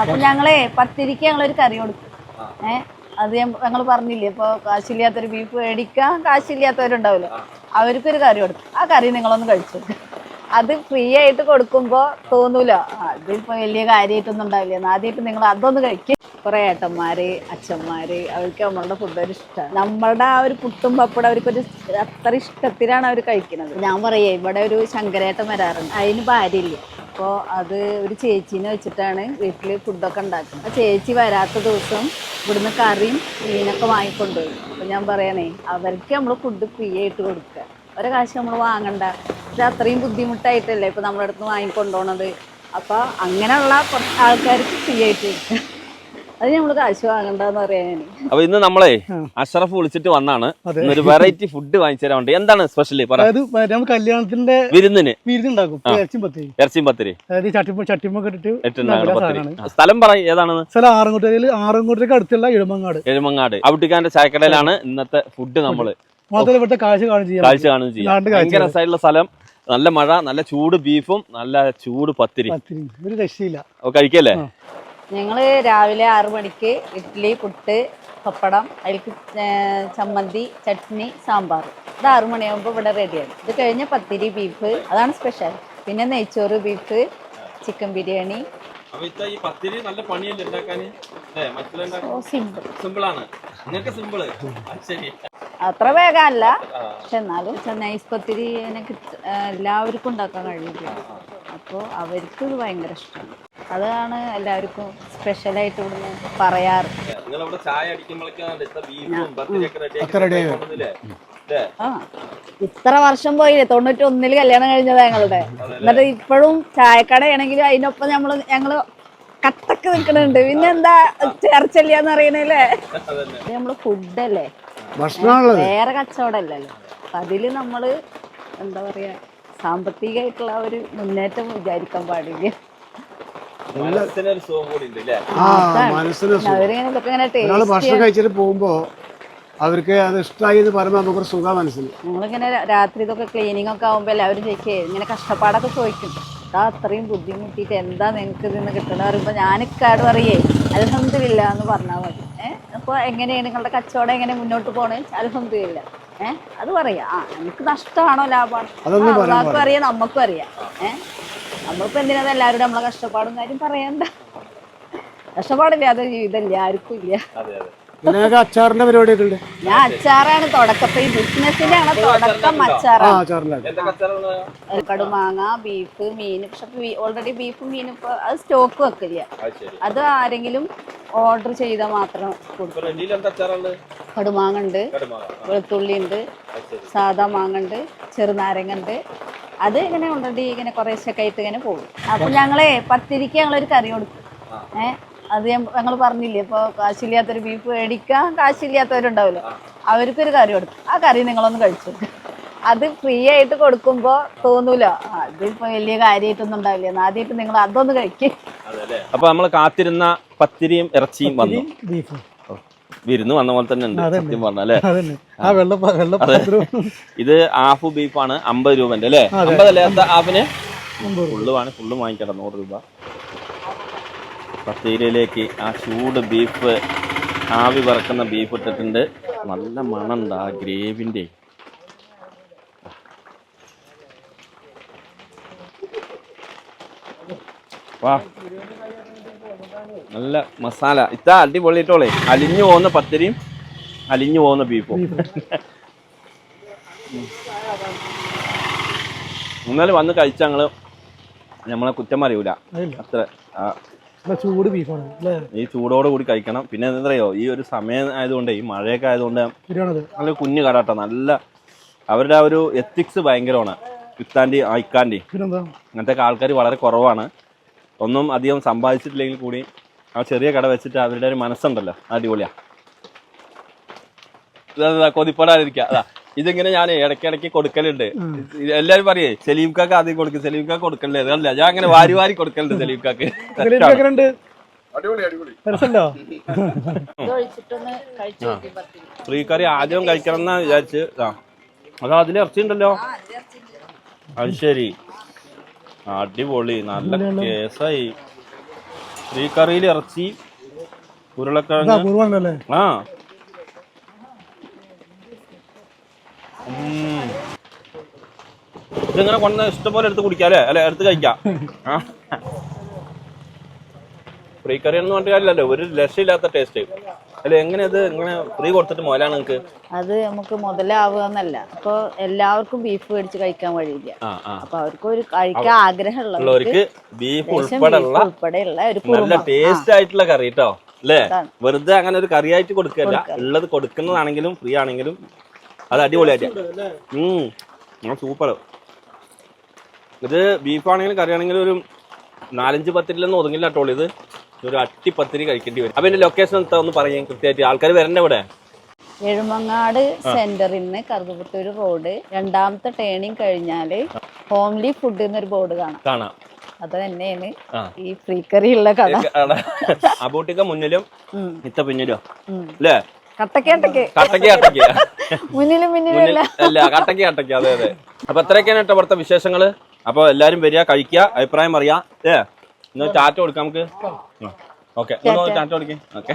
അപ്പൊ ഞങ്ങളെ പത്തിരിക്ക് ഞങ്ങളൊരു കറി കൊടുക്കും ഏഹ് അത് ഞങ്ങൾ പറഞ്ഞില്ലേ ഇപ്പൊ കാശില്ലാത്തൊരു ബീഫ് മേടിക്കാൻ കാശില്ലാത്തവരുണ്ടാവില്ല. അവർക്കൊരു കറി കൊടുക്കും ആ കറി നിങ്ങളൊന്ന് കഴിച്ചു. അത് ഫ്രീ ആയിട്ട് കൊടുക്കുമ്പോ തോന്നൂല. ആ, അതിപ്പോ വലിയ കാര്യമായിട്ടൊന്നും ഉണ്ടാവില്ല. ആദ്യമായിട്ട് നിങ്ങൾ അതൊന്ന് കഴിക്കും. കുറെ ഏട്ടന്മാര് അച്ഛന്മാര് അവർക്ക് നമ്മളുടെ ഫുഡ് ഒരു ഇഷ്ടമാണ് നമ്മളുടെ ആ ഒരു പുട്ടും പപ്പടം അവർക്കൊരു അത്ര ഇഷ്ടത്തിലാണ് അവർ കഴിക്കുന്നത്. ഞാൻ പറയേ ഇവിടെ ഒരു ശങ്കരേട്ടൻ വരാറുണ്ട്. അതിന് ഭാര്യയില്ല? അപ്പോൾ അത് ഒരു ചേച്ചീനെ വെച്ചിട്ടാണ് വീട്ടിൽ ഫുഡൊക്കെ ഉണ്ടാക്കുന്നത്. ആ ചേച്ചി വരാത്ത ദിവസം ഇവിടുന്ന് കറിയും മീനൊക്കെ വാങ്ങിക്കൊണ്ടുപോയി. അപ്പോൾ ഞാൻ പറയണേ അവർക്ക് നമ്മൾ ഫുഡ് ഫ്രീ ആയിട്ട് കൊടുക്കുക. ഒരു കാശ് നമ്മൾ വാങ്ങണ്ട. ഇത് അത്രയും ബുദ്ധിമുട്ടായിട്ടല്ലേ ഇപ്പോൾ നമ്മുടെ അടുത്ത് വാങ്ങിക്കൊണ്ടുപോകണത് അപ്പോൾ അങ്ങനെയുള്ള കുറച്ച് ആൾക്കാർക്ക് ഫ്രീ ആയിട്ട് കൊടുക്കുക. അത് നമ്മൾ കാശ് വാങ്ങണ്ടെന്ന് പറയാൻ ഞാൻ അപ്പൊ ഇന്ന് നമ്മളെ അഷറഫ് വിളിച്ചിട്ട് വന്നാണ്. ഒരു വെറൈറ്റി ഫുഡ് വാങ്ങിച്ചു തരാൻ വേണ്ടി. എന്താണ് സ്പെഷ്യലി പറ. അതായത് നമ്മൾ കല്യാണത്തിന്റെ വിരുന്നിന്. വീരുന്നുണ്ടാക്കും. ഇറച്ചിയും പത്തിരി അതായത് ചട്ടിപ്പ ഇട്ടിട്ട് സ്ഥലം പറ ഏതാണെന്ന് സ്ഥലം ആറങ്കോട്ടയിൽ ആറങ്കോട്ടേക്ക് അടുത്തുള്ള എഴുമങ്ങാട്. എഴുമങ്ങാട്. അവിടിക്കാന്റെ ചായക്കടയിലാണ് ഇന്നത്തെ ഫുഡ് നമ്മൾ. മാത്രമല്ല കാഴ്ച കാണും ചെയ്യാം. കാഴ്ച കാണുകയും ചെയ്യാം. നാടിന്റെ ഭയങ്കര രസമായിട്ടുള്ള സ്ഥലം. നല്ല മഴ നല്ല ചൂട് ബീഫും നല്ല ചൂട് പത്തിരി. പത്തിരി ഒരു രക്ഷയില്ല. കഴിക്കല്ലേ? ഞങ്ങൾ രാവിലെ ആറു മണിക്ക് ഇഡ്ഡലി പുട്ട് പപ്പടം അതിലേക്ക് ചമ്മന്തി ചട്നി സാമ്പാർ. ഇത് ആറു മണിയാകുമ്പോൾ ഇവിടെ റെഡിയാണ് ഇത് കഴിഞ്ഞാൽ പത്തിരി ബീഫ് അതാണ് സ്പെഷ്യൽ പിന്നെ നെയ്ച്ചോറ് ബീഫ് ചിക്കൻ ബിരിയാണി. അത്ര വേഗമല്ല. പക്ഷെ എന്നാലും നൈസ് പത്തിരി എനിക്ക് എല്ലാവർക്കും ഉണ്ടാക്കാൻ കഴിയില്ല അപ്പോൾ അവർക്ക് ഇത് ഭയങ്കര ഇഷ്ടമാണ് അതാണ് എല്ലാവർക്കും സ്പെഷ്യൽ ആയിട്ട് ഇവിടുന്ന് പറയാറ്. ആ ഇത്ര വർഷം പോയില്ലേ? തൊണ്ണൂറ്റി ഒന്നിൽ കല്യാണം കഴിഞ്ഞതാ ഞങ്ങളുടെ. എന്നിട്ട് ഇപ്പോഴും ചായക്കടയാണെങ്കിലും അതിനൊപ്പം നമ്മൾ ഞങ്ങൾ കട്ടക്ക് നിൽക്കണുണ്ട് പിന്നെ എന്താ ചേർച്ചല്ലാന്ന് അറിയണല്ലേ? നമ്മൾ ഫുഡല്ലേ വേറെ കച്ചവടമല്ലല്ലോ. അതിൽ നമ്മൾ എന്താ പറയാ സാമ്പത്തികമായിട്ടുള്ള ഒരു മുന്നേറ്റം വിചാരിക്കാൻ പാടില്ല മനസ്സിനൊരു സുഖം കൂടി ഉണ്ട് അല്ലേ ആ മനസ്സിന് ഭക്ഷണം കഴിച്ചിട്ട് പോകുമ്പോ അവർക്ക് അത് ഇഷ്ടമായി എന്ന് പറയുമ്പോൾ നമുക്കൊരു സുഖം മനസ്സിൽ ഞങ്ങളിങ്ങനെ രാത്രി ഇതൊക്കെ ക്ലീനിങ് ഒക്കെ ആകുമ്പോൾ എല്ലാവരും ചോദിക്കേ ഇങ്ങനെ കഷ്ടപ്പാടൊക്കെ ചോദിക്കും. അതാ അത്രയും ബുദ്ധിമുട്ടിയിട്ട് എന്താ നിങ്ങൾക്ക് ഇതിന്ന് കിട്ടണ പറയുമ്പോൾ ഞാൻ ഇക്കാട് പറയേ അലഹമില്ല എന്ന് പറഞ്ഞാൽ മതി. ഏഹ് അപ്പോൾ എങ്ങനെയാണ് നിങ്ങളുടെ കച്ചവടം എങ്ങനെ മുന്നോട്ട് പോണേ? അലഹമില്ല ഏഹ് അത് പറയാ. ആ നമുക്ക് നഷ്ടമാണോ ലാഭമാണോ? അറിയാം നമുക്കും അറിയാം. ഏഹ് നമ്മളിപ്പോൾ എന്തിനാ എല്ലാവരോടും നമ്മളെ കഷ്ടപ്പാടും കാര്യം പറയണ്ട. കഷ്ടപ്പാടില്ലാതെ ജീവിതമില്ല ആർക്കും ഇല്ല. അതെ അതെ. പിന്നെ അച്ചാറിന്റെ പരിപാടിയൊക്കെ ഉണ്ട്? ഞാൻ അച്ചാറാണ് തുടക്കം. ഈ ബിസിനസിന്റെ ആണ് തുടക്കം അച്ചാറാണ്. കടുമാങ്ങ ബീഫ് മീൻ. പക്ഷെ ഓൾറെഡി ബീഫും മീനും ഇപ്പൊ അത് സ്റ്റോക്ക് വെക്കില്ല. അത് ശരി. അത് ആരെങ്കിലും ഓർഡർ ചെയ്താൽ മാത്രം കടുമാങ്ങ ഉണ്ട് വെളുത്തുള്ളി ഉണ്ട് സാധാ മാങ്ങ ഉണ്ട് ചെറുനാരങ്ങ ഉണ്ട് അത് ഇങ്ങനെ ഓൾറെഡി ഇങ്ങനെ കുറേശ്ശൊക്കെ ആയിട്ട് ഇങ്ങനെ പോകും. അപ്പൊ ഞങ്ങളെ പത്തിരിക്ക് ഞങ്ങളൊരു കറി കൊടുക്കും. ഏ അത് ഞങ്ങൾ പറഞ്ഞില്ലേ ഇപ്പൊ കാശില്ലാത്തൊരു ബീഫ് മേടിക്കാൻ കാശില്ലാത്തവരുണ്ടാവില്ല അവർക്കൊരു കറി കൊടുക്കും. ആ കറി നിങ്ങളൊന്ന് കഴിച്ചു അത് ഫ്രീ ആയിട്ട് കൊടുക്കുമ്പോൾ തോന്നൂല. അതിപ്പോ വലിയ കാര്യമായിട്ടൊന്നും ഉണ്ടാവില്ല. ആദ്യമായിട്ട് നിങ്ങൾ അതൊന്ന് കഴിക്കും. അതെ അപ്പൊ നമ്മൾ കാത്തിരുന്ന പത്തിരിയും ഇറച്ചിയും വന്നു. ബീഫ്. വിരുന്ന് വന്ന പോലെ തന്നെ ഉണ്ട് സത്യം പറഞ്ഞല്ലേ ഇത് ഹാഫ് ബീഫാണ് അമ്പത് രൂപന്റെ അല്ലേ? അമ്പതല്ലേ ഹാഫിന്? ഫുള്ള് വേണം ഫുള്ള് വാങ്ങിക്കണം നൂറ് രൂപ. പത്തിരിയിലേക്ക് ആ ചൂട് ബീഫ് ആവി പറക്കുന്ന ബീഫ് ഇട്ടിട്ടുണ്ട്. നല്ല മണമുണ്ട് ആ ഗ്രേവിന്റെ വാ. നല്ല മസാല. ഇത്ത അടിപൊളിയിട്ടോളെ അലിഞ്ഞു പോകുന്ന പത്തിരിയും അലിഞ്ഞു പോകുന്ന ബീഫും. ഇന്നലെ വന്ന് കഴിച്ച ഞങ്ങൾ നമ്മളെ കുറ്റം അറിയൂല. അത്ര ചൂട് ബീഫാണ് ഈ ചൂടോട് കൂടി കഴിക്കണം. പിന്നെ എന്തറിയോ ഈ ഒരു സമയം ആയതുകൊണ്ട് ഈ മഴയൊക്കെ ആയതുകൊണ്ട് നല്ല കുഞ്ഞു കടാട്ട. നല്ല അവരുടെ ആ ഒരു എത്തിക്സ് ഭയങ്കരമാണ്. ഇത്താന്റെ അയക്കാന്റെ അങ്ങനത്തെ ആൾക്കാർ വളരെ കുറവാണ്. ഒന്നും അധികം സമ്പാദിച്ചിട്ടില്ലെങ്കിൽ കൂടി ആ ചെറിയ കട വെച്ചിട്ട് അവരുടെ ഒരു മനസ്സുണ്ടല്ലോ. അടിപൊളിയാ. ഇതാ കൊതിപ്പെടാതിരിക്കുക. അതാ ഇതിങ്ങനെ ഞാൻ ഇടയ്ക്കിടയ്ക്ക് കൊടുക്കലുണ്ട്. എല്ലാരും പറയേ സലീംക്കാക്ക് ആദ്യം കൊടുക്കും സലീംക്കാക്ക് കൊടുക്കണ്ടേ? അതല്ല ഞാൻ അങ്ങനെ വാരി വാരി കൊടുക്കലുണ്ട് സലീം കാക്ക് ഫ്രീ കറി ആദ്യം കഴിക്കണം എന്നാ വിചാരിച്ച് ആ. അതാ അതിൽ ഇറച്ചി ഉണ്ടല്ലോ അത് ശരി. അടിപൊളി നല്ല കേസായി. കറിയിൽ ഇറച്ചി ഉരുളക്കിഴങ്ങ്. ആ. ഉം. ഇതിങ്ങനെ കൊണ്ട ഇഷ്ടംപോലെ എടുത്ത് കുടിക്കാം അല്ലേ? അല്ലെ എടുത്ത് കഴിക്കാം. ആ. ഫ്രീ കറി എന്ന് പറഞ്ഞിട്ട് കാര്യമില്ലല്ലോ ഒരു രക്ഷയില്ലാത്ത ടേസ്റ്റ് അല്ലെ എങ്ങനെ ഇത് ഇങ്ങനെ ഫ്രീ കൊടുത്തിട്ട് മുതലാണ് നിങ്ങൾക്ക് അത് നമുക്ക് മുതലാവുക എന്നല്ല അപ്പൊ എല്ലാവർക്കും ബീഫ് മേടിച്ച് കഴിക്കാൻ വഴിയില്ല. അപ്പൊ അവർക്ക് ഒരു കഴിക്കാൻ ആഗ്രഹമുള്ളവർക്ക് ഉള്ളവർക്ക് ബീഫ് ഉൾപ്പെടെയുള്ള ഉൾപ്പെടെയുള്ള ഒരു നല്ല ടേസ്റ്റ് ആയിട്ടുള്ള കറി കേട്ടോ അല്ലേ? വെറുതെ അങ്ങനെ ഒരു കറിയായിട്ട് കൊടുക്കല്ല. ഉള്ളത് കൊടുക്കുന്നതാണെങ്കിലും ഫ്രീ ആണെങ്കിലും അത് അടിപൊളിയായിട്ട്. ഉം. സൂപ്പർ ഇത് ബീഫ് ആണെങ്കിലും കറി ആണെങ്കിലും ഒരു നാലഞ്ച് പത്തിരിലൊന്നും ഒതുങ്ങില്ല കേട്ടോ ഇത്. ഒരു അട്ടിപ്പത്തിരി കഴിക്കേണ്ടി വരും. അപ്പൊ എന്റെ ലൊക്കേഷൻ എന്താ ഒന്ന് പറയാൻ കൃത്യമായിട്ട് ആൾക്കാർ വരണ്ട ഇവിടെ? എഴുമങ്ങാട് സെന്ററിൽ നിന്ന് കറുകുപുത്തൂർ റോഡ്. രണ്ടാമത്തെ ടേണിങ് കഴിഞ്ഞാൽ ഹോംലി ഫുഡ് എന്നൊരു ബോർഡ് കാണാം. കാണാം. അത് തന്നെയാണ് ഈ ഫ്രീ കറി ഉള്ള കട. അബൂട്ടിക്ക മുന്നിലും ഇത്ത പിന്നിലും. അല്ലേ കട്ടക്ക് കട്ടക്ക്. കട്ടക്ക് കട്ടക്ക്. മുന്നിലും മുന്നിലും മുന്നിൽ അല്ല. കട്ടക്ക് കട്ടക്ക്. അതെ അതെ. അപ്പൊ എത്രയൊക്കെയാണ് കേട്ടോ ഇവിടുത്തെ വിശേഷങ്ങൾ? അപ്പൊ എല്ലാരും വരിക കഴിക്കുക അഭിപ്രായം പറയാ ഏ എന്നാ ചാറ്റ് കൊടുക്കാം നമുക്ക്. ഓക്കെ. ഓക്കെ.